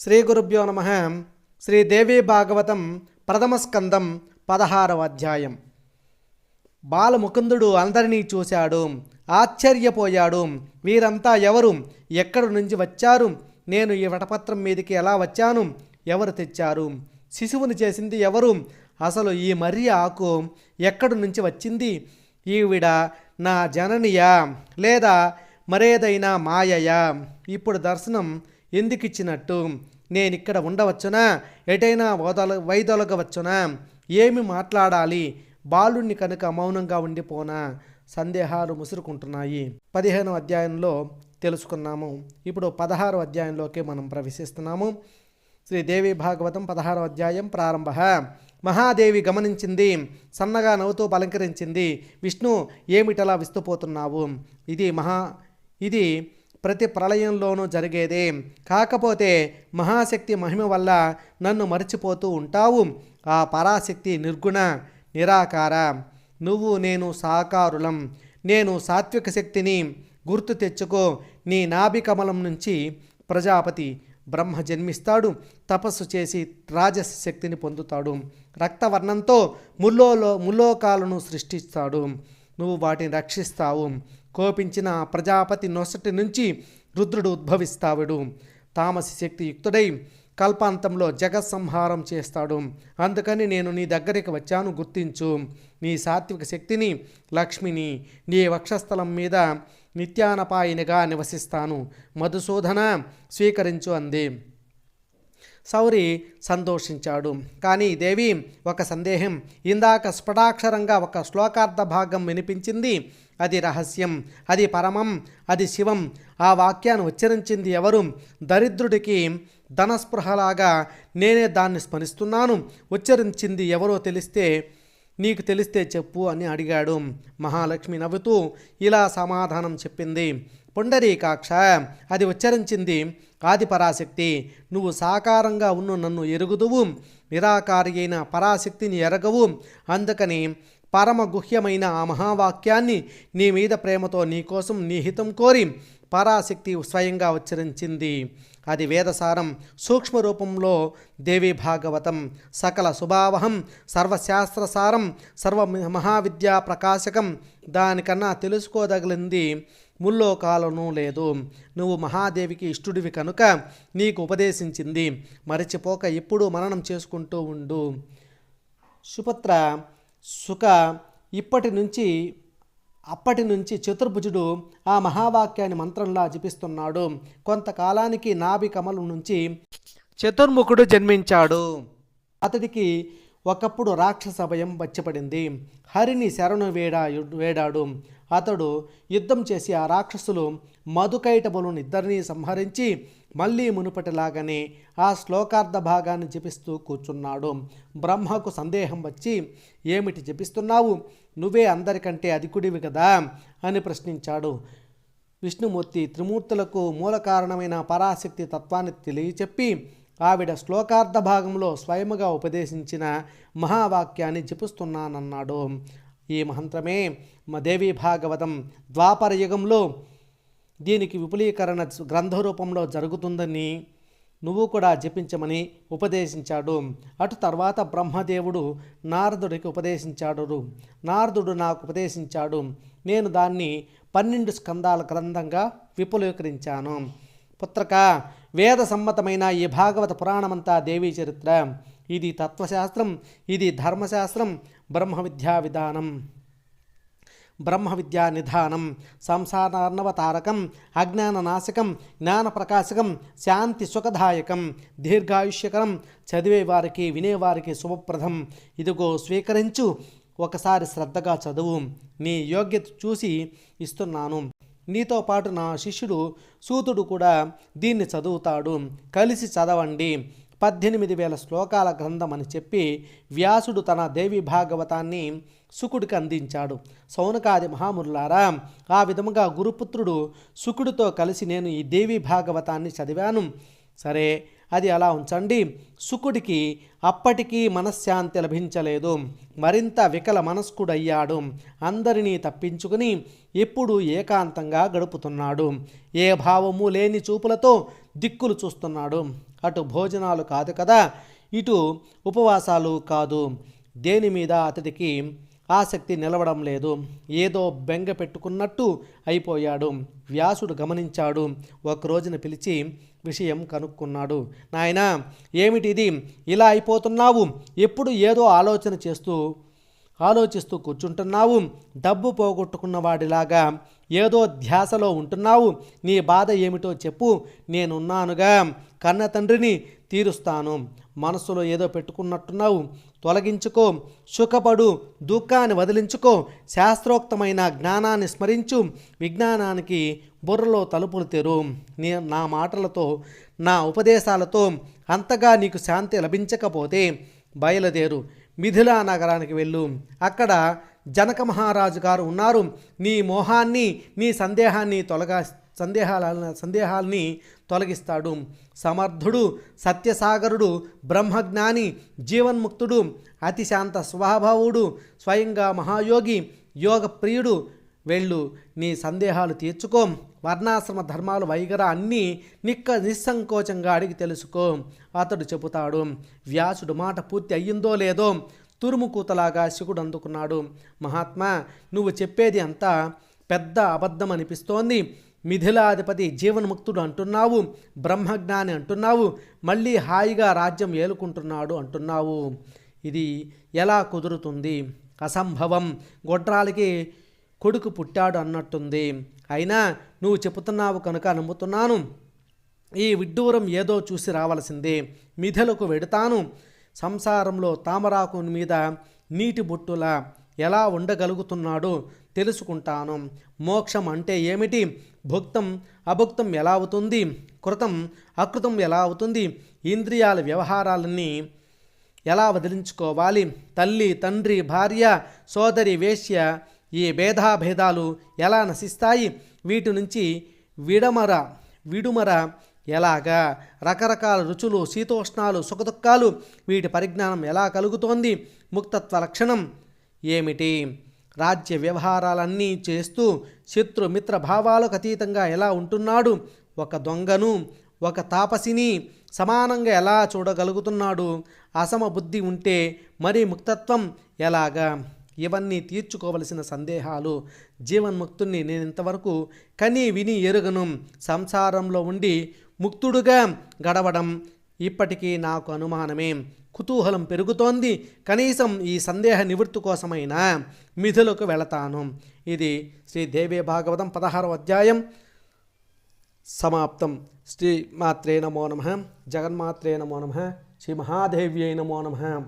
శ్రీ గురుభ్యో నమ శ్రీదేవీ భాగవతం ప్రథమ స్కందం పదహారవ అధ్యాయం. బాలముకుందుడు అందరినీ చూశాడు. ఆశ్చర్యపోయాడు. వీరంతా ఎవరు? ఎక్కడి నుంచి వచ్చారు? నేను ఈ వటపత్రం మీదకి ఎలా వచ్చాను? ఎవరు తెచ్చారు? శిశువుని చేసింది ఎవరు? అసలు ఈ మర్రి ఆకు ఎక్కడి నుంచి వచ్చింది? ఈవిడ నా జననియా లేదా మరేదైనా మాయయా? ఇప్పుడు దర్శనం ఎందుకు ఇచ్చినట్టు నేను ఇక్కడ ఉండవచ్చునా? ఎటైనా వదల వైదొలగవచ్చునా? ఏమి మాట్లాడాలి? బాలుణ్ణి కనుక మౌనంగా ఉండిపోనా? సందేహాలు ముసురుకుంటున్నాయి. పదిహేను అధ్యాయంలో తెలుసుకున్నాము. ఇప్పుడు పదహారు అధ్యాయంలోకి మనం ప్రవేశిస్తున్నాము. శ్రీదేవి భాగవతం పదహారు అధ్యాయం ప్రారంభ. మహాదేవి గమనించింది సన్నగా నవ్వుతూ పలంకరించింది విష్ణు ఏమిటలా విస్తుపోతున్నావు? ఇది మహా ఇది ప్రతి ప్రళయంలోనూ జరిగేదే. కాకపోతే మహాశక్తి మహిమ వల్ల నన్ను మర్చిపోతూ ఉంటావు. ఆ పరాశక్తి నిర్గుణ నిరాకార. నువ్వు నేను సాకారులం. నేను సాత్విక శక్తిని గుర్తు తెచ్చుకో. నీ నాభికమలం నుంచి ప్రజాపతి బ్రహ్మ జన్మిస్తాడు. తపస్సు చేసి రాజస శక్తిని పొందుతాడు. రక్తవర్ణంతో ముల్లోలో ముల్లోకాలను సృష్టిస్తాడు. నువ్వు వాటిని రక్షిస్తావు. కోపించిన ప్రజాపతి నొసటి నుంచి రుద్రుడు ఉద్భవిస్తావుడు తామసి శక్తి యుక్తుడై కల్పాంతంలో జగత్సంహారం చేస్తాడు. అందుకని నేను నీ దగ్గరికి వచ్చాను గుర్తించు. నీ సాత్విక శక్తిని లక్ష్మిని నీ వక్షస్థలం మీద నిత్యానపాయినిగా నివసిస్తాను. మధుసూదన స్వీకరించు అంది. సౌరి సంతోషించాడు. కానీ దేవి ఒక సందేహం. ఇందాక స్ఫటాక్షరంగా ఒక శ్లోకార్థ భాగం వినిపించింది. అది రహస్యం. అది పరమం. అది శివం. ఆ వాక్యాన్ని ఉచ్చరించింది ఎవరు? దరిద్రుడికి ధనస్పృహలాగా నేనే దాన్ని స్మరిస్తున్నాను. ఉచ్చరించింది ఎవరో తెలిస్తే నీకు తెలిస్తే చెప్పు అని అడిగాడు. మహాలక్ష్మి నవ్వుతూ ఇలా సమాధానం చెప్పింది. పుండరీకాక్ష అది ఉచ్చరించింది ఆది పరాశక్తి నువ్వు సాకారంగా ఉన్న నన్ను ఎరుగుదువు. నిరాకారి అయిన పరాశక్తిని ఎరగవు. అందుకని పరమ గుహ్యమైన ఆ మహావాక్యాన్ని నీ మీద ప్రేమతో నీకోసం నిహితం కోరి పరాశక్తి స్వయంగా ఉచ్చరించింది. అది వేదసారం సూక్ష్మ రూపంలో దేవి భాగవతం సకల శుభావహం సర్వశాస్త్రసారం సర్వ మహావిద్యా ప్రకాశకం దానికన్నా తెలుసుకోదగిలింది ముల్లోకాలను లేదు. నువ్వు మహాదేవికి ఇష్టుడివి కనుక నీకు ఉపదేశించింది. మరచిపోక ఎప్పుడూ మననం చేసుకుంటూ ఉండు. సుపత్ర సుఖ ఇప్పటి నుంచి అప్పటి నుంచి చతుర్భుజుడు ఆ మహావాక్యాన్ని మంత్రంలా జపిస్తున్నాడు. కొంతకాలానికి నాభి కమలు నుంచి చతుర్ముఖుడు జన్మించాడు. అతడికి ఒకప్పుడు రాక్షస భయం వచ్చిపడింది హరిని శరణు వేడా వేడాడు. అతడు యుద్ధం చేసి ఆ రాక్షసులు మధుకైటబులను ఇద్దరిని సంహరించి మళ్ళీ మునుపటిలాగానే ఆ శ్లోకార్థ భాగాన్ని జపిస్తూ కూర్చున్నాడు. బ్రహ్మకు సందేహం వచ్చి ఏమిటి జపిస్తున్నావు? నువ్వే అందరికంటే అధికుడివి కదా? అని ప్రశ్నించాడు. విష్ణుమూర్తి త్రిమూర్తులకు మూల కారణమైన పరాశక్తి తత్వాన్ని తెలియచెప్పి ఆవిడ శ్లోకార్థ భాగంలో స్వయముగా ఉపదేశించిన మహావాక్యాన్ని జపిస్తున్నానన్నాడు. ఈ మంత్రమే దేవీ భాగవతం ద్వాపర యుగంలో దీనికి విపులీకరణ గ్రంథ రూపంలో జరుగుతుందని నువ్వు కూడా జపించమని ఉపదేశించాడు. అటు తర్వాత బ్రహ్మదేవుడు నారదుడికి ఉపదేశించాడు. నారదుడు నాకు ఉపదేశించాడు. నేను దాన్ని పన్నెండు స్కందాల గ్రంథంగా విపులీకరించాను. పుత్రక వేద సమ్మతమైన ఈ భాగవత పురాణమంతా దేవీ చరిత్ర. ఇది తత్వశాస్త్రం ఇది ధర్మశాస్త్రం బ్రహ్మ విద్యా విధానం బ్రహ్మ విద్యా నిధానం సంసారార్ణవతారకం అజ్ఞాననాశకం జ్ఞానప్రకాశకం శాంతి సుఖదాయకం దీర్ఘాయుష్యకరం చదివేవారికి వినేవారికి శుభప్రదం. ఇదిగో స్వీకరించు ఒకసారి శ్రద్ధగా చదువు. నీ యోగ్యత చూసి ఇస్తున్నాను. నీతో పాటు నా శిష్యుడు సూతుడు కూడా దీన్ని చదువుతాడు. కలిసి చదవండి. పద్దెనిమిది వేల శ్లోకాల గ్రంథం అని చెప్పి వ్యాసుడు తన దేవి భాగవతాన్ని శుకుడికి అందించాడు. సౌనకాది మహామురులారా ఆ విధముగా గురుపుత్రుడు శుకుడితో కలిసి నేను ఈ దేవి భాగవతాన్ని చదివాను. సరే అది అలా ఉంచండి. సుకుడికి అప్పటికీ మనశ్శాంతి లభించలేదు. మరింత వికల మనస్కుడయ్యాడు. అందరినీ తప్పించుకుని ఎప్పుడు ఏకాంతంగా గడుపుతున్నాడు. ఏ భావము లేని చూపులతో దిక్కులు చూస్తున్నాడు. అటు భోజనాలు కాదు కదా ఇటు ఉపవాసాలు కాదు. దేని మీద అతడికి ఆసక్తి నిలవడం లేదు. ఏదో బెంగ పెట్టుకున్నట్టు అయిపోయాడు. వ్యాసుడు గమనించాడు. ఒకరోజున పిలిచి విషయం కనుక్కున్నాడు. నాయన ఏమిటిది? ఇలా అయిపోతున్నావు. ఎప్పుడు ఏదో ఆలోచన చేస్తూ ఆలోచిస్తూ కూర్చుంటున్నావు డబ్బు పోగొట్టుకున్న వాడిలాగా ఏదో ధ్యాసలో ఉంటున్నావు. నీ బాధ ఏమిటో చెప్పు నేనున్నానుగా. కన్న తండ్రిని తీరుస్తాను. మనసులో ఏదో పెట్టుకున్నట్టున్నావు. తొలగించుకో సుఖపడు దుఃఖాన్ని వదిలించుకో. శాస్త్రోక్తమైన జ్ఞానాన్ని స్మరించు. విజ్ఞానానికి బుర్రలో తలుపులు తెరు. నీ నా మాటలతో నా ఉపదేశాలతో అంతగా నీకు శాంతి లభించకపోతే బయలుదేరు. మిథిలా నగరానికి వెళ్ళు. అక్కడ జనక మహారాజు గారు ఉన్నారు. నీ మోహాన్ని నీ సందేహాన్ని తొలగా సందేహాల సందేహాల్ని తొలగిస్తాడు. సమర్థుడు సత్యసాగరుడు బ్రహ్మజ్ఞాని జీవన్ముక్తుడు అతిశాంత స్వభావుడు స్వయంగా మహాయోగి యోగ ప్రియుడు వెళ్ళు నీ సందేహాలు తీర్చుకో. వర్ణాశ్రమ ధర్మాలు వైగర అన్నీ నిక్క నిస్సంకోచంగా అడిగి తెలుసుకో. అతడు చెబుతాడు వ్యాసుడు మాట పూర్తి అయ్యిందో లేదో తురుము కూతలాగా శివుడు అందుకున్నాడు. మహాత్మా నువ్వు చెప్పేది అంతా పెద్ద అబద్ధం అనిపిస్తోంది మిథిలాధిపతి జీవన్ముక్తుడు అంటున్నావు బ్రహ్మజ్ఞాని అంటున్నావు మళ్ళీ హాయిగా రాజ్యం ఏలుకుంటున్నాడు అంటున్నావు. ఇది ఎలా కుదురుతుంది? అసంభవం. గొడ్రాలకి కొడుకు పుట్టాడు అన్నట్టుంది. అయినా నువ్వు చెబుతున్నావు కనుక నమ్ముతున్నాను. ఈ విడ్డూరం ఏదో చూసి రావలసిందే. మిథలకు వెడతాను. సంసారంలో తామరాకు మీద నీటి బొట్టులా ఎలా ఉండగలుగుతున్నాడో తెలుసుకుంటాను. మోక్షం అంటే ఏమిటి? భుక్తం అభుక్తం ఎలా అవుతుంది? కృతం అకృతం ఎలా అవుతుంది? ఇంద్రియాల వ్యవహారాలన్నీ ఎలా వదిలించుకోవాలి? తల్లి తండ్రి భార్య సోదరి వేశ్య ఈ భేదాభేదాలు ఎలా నశిస్తాయి? వీటి నుంచి విడమర విడుమర ఎలాగా? రకరకాల రుచులు శీతోష్ణాలు సుఖదుఖాలు వీటి పరిజ్ఞానం ఎలా కలుగుతోంది? ముక్తత్వ లక్షణం ఏమిటి? రాజ్య వ్యవహారాలన్నీ చేస్తూ శత్రు మిత్ర భావాలకు అతీతంగా ఎలా ఉంటున్నాడు? ఒక దొంగను ఒక తాపసిని సమానంగా ఎలా చూడగలుగుతున్నాడు? అసమ బుద్ధి ఉంటే మరి ముక్తత్వం ఎలాగా? ఇవన్నీ తీర్చుకోవలసిన సందేహాలు జీవన్ముక్తుణ్ణి నేను ఇంతవరకు కని విని ఎరుగను. సంసారంలో ఉండి ముక్తుడుగా గడవడం ఇప్పటికీ నాకు అనుమానమే. కుతూహలం పెరుగుతోంది. కనీసం ఈ సందేహ నివృత్తి కోసమైనా మిథులకు వెళతాను. ఇది శ్రీ దేవీ భాగవతం పదహారవ అధ్యాయం సమాప్తం. శ్రీ మాత్రే నమో నమ. జగన్మాత్రే నమో నమ. శ్రీ మహాదేవ్యై నమో నమ.